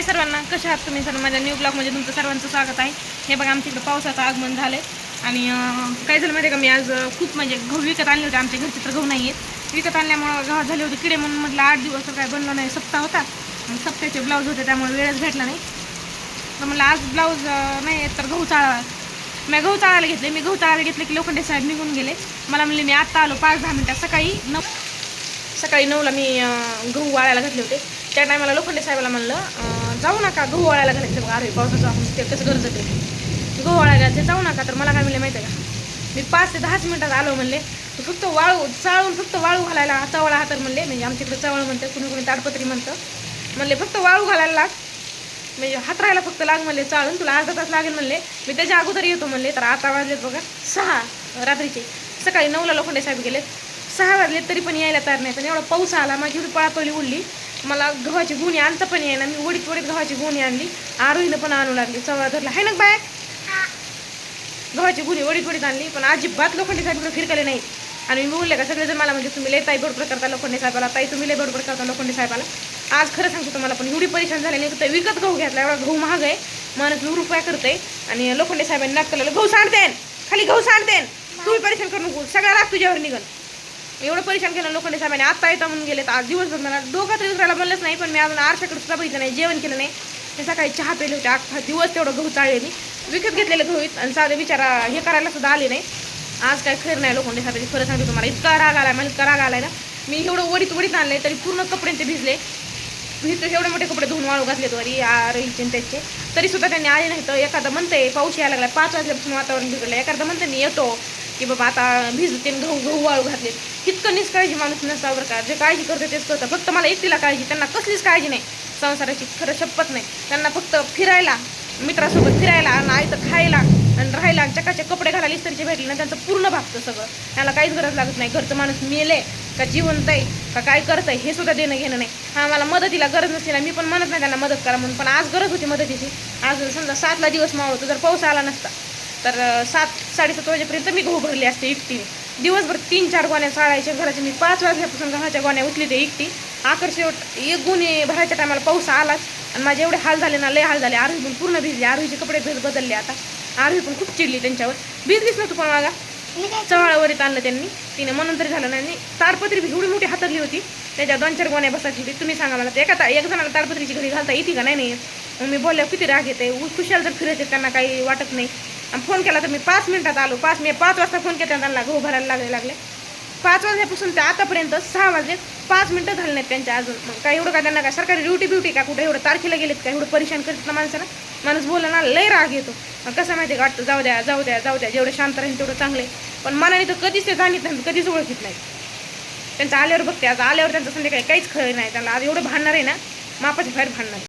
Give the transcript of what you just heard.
हाय सर्वांना कशा आहात तुम्ही सर्व? माझ्या न्यू ब्लॉगमध्ये तुमचं सर्वांचं स्वागत आहे. हे बघा आमच्या इकडं पावसाचं आगमन झालं आहे आणि काय झालं माहिती आहे का? मी आज खूप म्हणजे गहू विकत आणले होते. आमच्या घरचे तर गहू नाही आहेत विकत आणल्यामुळं गव्हात झाले होते किडे म्हणून म्हटलं आठ दिवस तर काय बनलं नाही. सप्ताह होता. आणि सप्त्याचे ब्लाऊज होते त्यामुळे वेळच भेटला नाही. तर म्हटलं आज ब्लाऊज नाही आहेत तर गहू चाळा मी गहू चाळायला घेतले. मी गहू चाळायला घेतले की लोखंडे साहेब निघून गेले. मला म्हणले मी आत्ता आलो पाच दहा मिनटात. सकाळी नऊ सकाळी नऊला मी गहू वाळायला घातले होते. त्या टायमाला लोखंडे साहेबाला म्हणलं जाऊ नका गहू वाळायला घालायचं बघा अरे पावसाचं आपण ते कसं गरज ते. गहू वाळायला ते जाऊ नका तर मला काय म्हणले माहिती आहे का? मी पाच ते दहाच मिनिटात आलो म्हणले तू फक्त वाळू चाळून फक्त वाळू घालायला चवळा हा तर म्हणले म्हणजे आमच्याकडे चवळ म्हणतं कुणी कुणी ताडपत्री म्हणतं. म्हणले फक्त वाळू घालायला लाग. म्हणजे हात राहायला फक्त लाग म्हणले चाळून तुला अर्धा तास लागेल म्हणले. मी त्याच्या अगोदर येतो म्हणले तर आता वाजलेत बघा सहा रात्रीचे. सकाळी नऊला लोखंडे साहेब गेले सहा वाजले तरी पण यायला तयार नाही पण एवढा पाऊस आला माझी एवढी पळापळी उडली. मला गव्हाची गुणी आणता पण येईना. मी वडीत वडीत गव्हाची गुणी आणली. आरोहीनं पण आणू लागली. चवळा धरला. आहे ना बाय? गव्हाची गुणी वडीत वडीत आणली. पण अजिबात लोखंडे साहेब इकडे फिरकले नाही. आणि मी बोलले का सगळेजण मला म्हणजे तुम्ही लय ताई बडबड करता लोखंडे साहेबाला ताई तुम्ही लय बडबड करता लोखंडे साहेबाला आज खरं सांगतो तुम्हाला पण एवढी परेशान झाली नाही तर विकत गहू घेतला. एवढा गहू महाग आहे. माणूस नऊ रुपया करते आणि लोखंडे साहेबांनी नाक केलेलं गहू सांडतेन. खाली गहू सांडतेन. तुम्ही परेशान करू नको. सगळा राग तुझ्यावर निघल. एवढं परेशान केलं लोखंडे साहेबांनी. आता येता म्हणून गेले आज दिवसभर मला दोघं तरी विकरायला म्हणलंच नाही पण मी अजून आरशाकडे सुद्धा बघितलं नाही जेवण केलं नाही. ते सकाळी चहा पेले होते. अख्खा दिवस तेवढं गहू चाळले मी. विकत घेतलेले गहू आणि साधे विचारा हे करायला सुद्धा आले नाही. आज काय खरं नाही लोखंडे साहेबांची. खरं सांगते तुम्हाला इतका राग आला मला इतका राग आलाय ना. मी एवढं वडीत वडीत आणले तरी पूर्ण कपडे ते भिजले. भिजले एवढे मोठे कपडे धुवून वाळू घातले वरी. रहीचे त्याचे. तरी सुद्धा त्यांनी आले नाही तर एखादा म्हणते पाऊस यायला लागला पाच वाजल्यापासून वातावरण बिघडलं एखादा म्हणते मी येतो. की बाबा आता भिजते गहू गहू वाळू घातले इतकं निष्काळजी माणूस नसता बरं का. जे काळजी करते तेच करतं फक्त मला एकटीला काळजी त्यांना कसलीच काळजी नाही. संसाराची खरं शपथ नाही. त्यांना फक्त फिरायला मित्रासोबत फिरायला आणि आयतं खायला आणि राहायला चकाचे कपडे घालायला इस्त्रीचे भेटले ना त्यांचं पूर्ण भागतं सगळं. त्याला काहीच गरज लागत नाही. घरचं माणूस मेले का जिवंत आहे का काय करतंय आहे हे सुद्धा देणं घेणं नाही. हा मला मदतीला गरज नसते ना मी पण म्हणत नाही त्यांना मदत करा म्हणून. पण आज गरज होती मदतीची. आज समजा सातला दिवस मावळतो जर पाऊस आला नसता तर सात साडेसात वाजेपर्यंत मी गहू असते एकटीने. दिवसभर तीन चार गोण्या चाळायच्या घराच्या. मी पाच वाजल्यापासून गव्हाच्या गोण्या उचली ते एकटी. आकर्षक एक गुन्हे भरायच्या टायमाला पाऊस आलाच. आणि माझे एवढे हाल झाले ना लय हाल झाले. आरोही पण पूर्ण भिजले. आरोहीचे कपडे भिज बदलले आता. आरोही पण खूप चिडली त्यांच्यावर. भिजलीच नव्हतं पण मागा चवाळावरीत आणलं त्यांनी. तिने म्हणून तरी झालं नाही. आणि ताडपत्री बी एवढी मोठी हातरली होती. त्याच्या दोन चार गोण्या बसायची होती. तुम्ही सांगा मला ते एका ता- एक जणाला ताडपत्रीची घरी घालता येते का? नाही नाही. मी बोलल्यावर किती राग येते खुशाल जर फिरायचे त्यांना काही वाटत नाही. आणि फोन केला तर मी पाच मिनिटात आलो. पाच मी पाच वाजता फोन केला त्यांना गहू भरायला लागले लागले. पाच वाजल्यापासून ते आतापर्यंत सहा वाजले पाच मिनटं झाले नाहीत त्यांच्या अजून. मग काय एवढं का त्यांना काय सरकारी ड्युटी ब्युटी का कुठे एवढं तारखेला गेलेत का? एवढं परेशान करत ना माणसाला. माणूस बोलला ना लय राग येतो. मग कसं माहिती का? वाटतं जाऊ द्या जाऊ द्या जाऊ द्या जेवढं शांत राहील तेवढं चांगले पण मनाने तर कधीच ते जाणीत नाही कधीच ओळखीत नाही त्यांचं आल्यावर बघते आज आल्यावर त्यांचं संध्याकाळी काहीच खरं नाही. त्यांना आज एवढं भांडणार आहे ना मापाच्या बाहेर भांडणार